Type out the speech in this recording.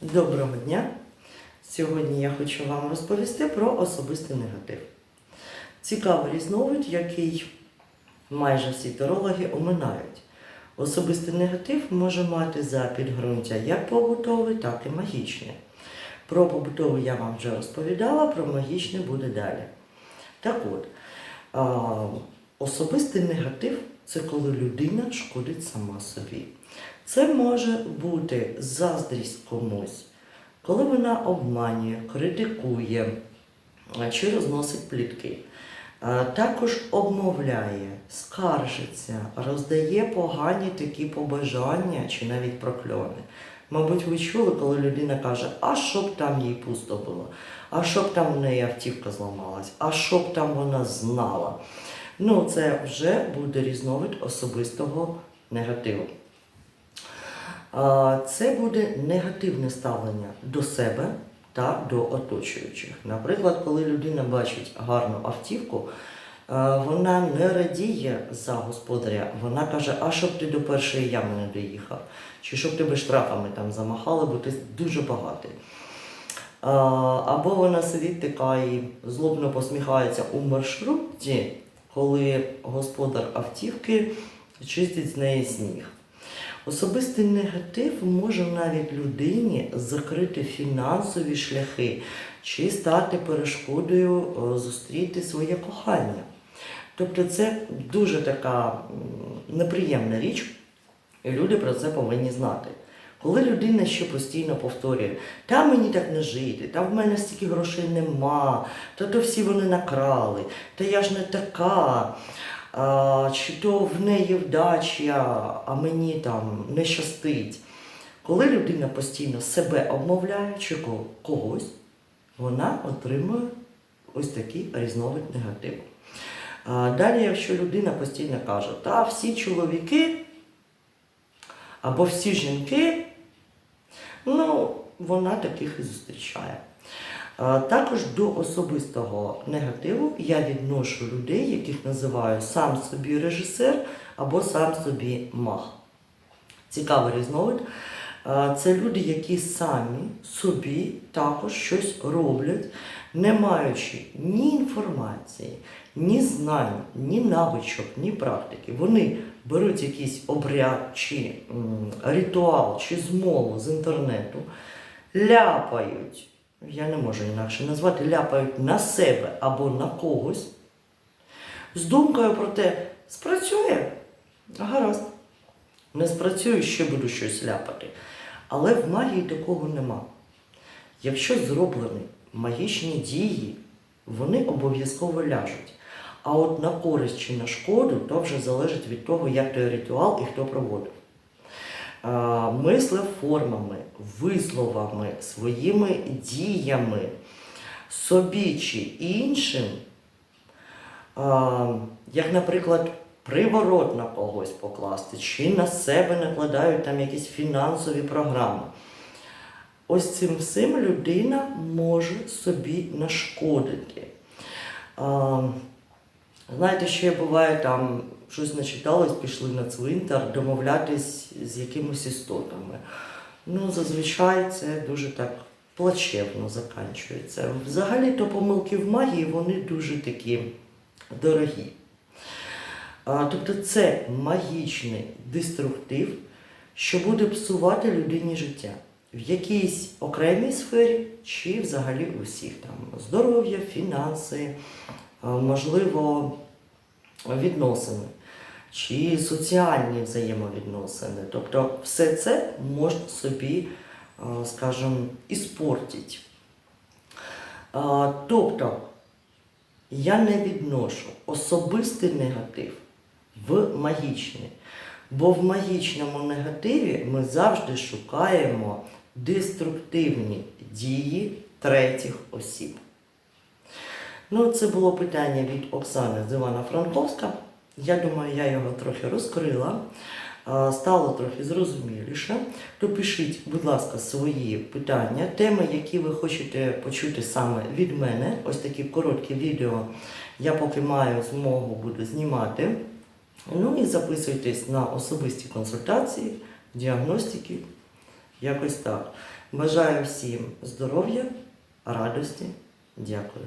Доброго дня! Сьогодні я хочу вам розповісти про особистий негатив. Цікавий різновид, який майже всі тарологи оминають. Особистий негатив може мати за підґрунтя як побутовий, так і магічний. Про побутовий я вам вже розповідала, про магічний буде далі. Так от, особистий негатив це коли людина шкодить сама собі. Це може бути заздрість комусь, коли вона обманює, критикує чи розносить плітки. Також обмовляє, скаржиться, роздає погані такі побажання чи навіть прокльони. Мабуть, ви чули, коли людина каже, а щоб там їй пусто було, а щоб там в неї автівка зламалась, а щоб там вона знала. Ну, це вже буде різновид особистого негативу. Це буде негативне ставлення до себе та до оточуючих. Наприклад, коли людина бачить гарну автівку, вона не радіє за господаря, вона каже, а щоб ти до першої ями не доїхав, чи щоб тебе штрафами там замахали, бо ти дуже багатий. Або вона сидить така і злобно посміхається у маршрутці, коли господар автівки чистить з неї сніг. Особистий негатив може навіть людині закрити фінансові шляхи чи стати перешкодою е, зустріти своє кохання. Тобто це дуже така неприємна річ, і люди про це повинні знати. Коли людина ще постійно повторює, та мені так не жити, та в мене стільки грошей нема, та то всі вони накрали, та я ж не така, чи то в неї вдача, а мені там не щастить. Коли людина постійно себе обмовляє чи когось, вона отримує ось такий різновид негативу. Далі, якщо людина постійно каже, та всі чоловіки або всі жінки, ну, вона таких і зустрічає. Також до особистого негативу я відношу людей, яких називаю сам собі режисер або сам собі мах. Цікавий різновид. Це люди, які самі собі також щось роблять, не маючи ні інформації, ні знань, ні навичок, ні практики. Вони беруть якийсь обряд чи ритуал, чи змову з інтернету, ляпають, я не можу інакше назвати, ляпають на себе або на когось з думкою про те, спрацює, гаразд. Не спрацюю, ще буду щось ляпати. Але в магії такого нема. Якщо зроблені магічні дії, вони обов'язково ляжуть. А от на користь чи на шкоду, то вже залежить від того, як той ритуал і хто проводив. Мислив формами, висловами, своїми діями, собі чи іншим, як, наприклад, приворот на когось покласти, чи на себе накладають там якісь фінансові програми. Ось цим всім людина може собі нашкодити. Знаєте, ще буває там щось начитались, пішли на цвинтар, домовлятись з якимись істотами. Ну, зазвичай це дуже так плачевно закінчується. Взагалі-то помилки в магії вони дуже такі дорогі. Тобто це магічний деструктив, що буде псувати людині життя в якійсь окремій сфері чи взагалі у всіх там здоров'я, фінанси, можливо, відносини чи соціальні взаємовідносини. Тобто все це можна собі, скажімо, іспортити. Тобто я не відношу особистий негатив в магічний. Бо в магічному негативі ми завжди шукаємо деструктивні дії третіх осіб. Ну, це було питання від Оксани з Івана Франковська. Я думаю, я його трохи розкрила, стало трохи зрозуміліше. То пишіть, будь ласка, свої питання, теми, які ви хочете почути саме від мене. Ось такі короткі відео я поки маю змогу буду знімати. Ну і записуйтесь на особисті консультації, діагностики Якось так. Бажаю всім здоров'я, радості. Дякую.